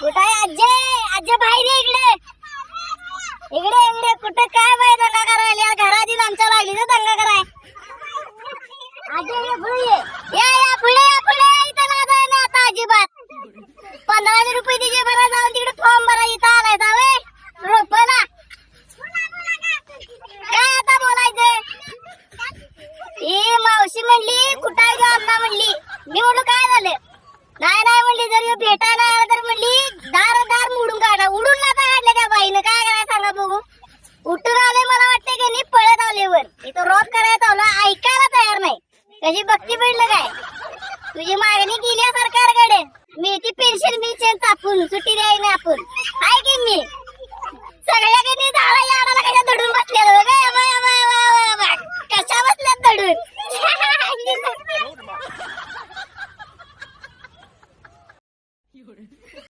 कुठं आहे आजे? आजे बाहेर ये इकडे. इकडे इकडे. कुठं काय बाय दंगा करायला? घरात येऊन आमच्या लागली ना दंगा कराय. आजे ये पुढे ये. या या पुढे या पुढे इथं ना जाय ना आता अजिबात. पंधराशे रुपये तिचे बरं जाऊन तिकडे फॉर्म भरा इथं आलाय जावे रोपला काय आता बोलायचं ही मावशी म्हणली कुठं आहे अण्णा म्हणली. मी म्हणलो काय नाही नाही म्हणली जर भेटा भेटायला आला तर म्हणली दार दार मोडून काढा. उडून नाता काढले त्या बाईनं. काय करायला सांगा बघू. उठून आले मला वाटते की नाही पळत आले वर. इथं रोज करायचा आला ऐकायला तयार नाही. कशी बघती पडलं काय? तुझी मागणी केली आहे सरकारकडे. मी ती पेन्शन मी चेंज चापून. सुट्टी द्यायला आपण. आहे की मी 有人。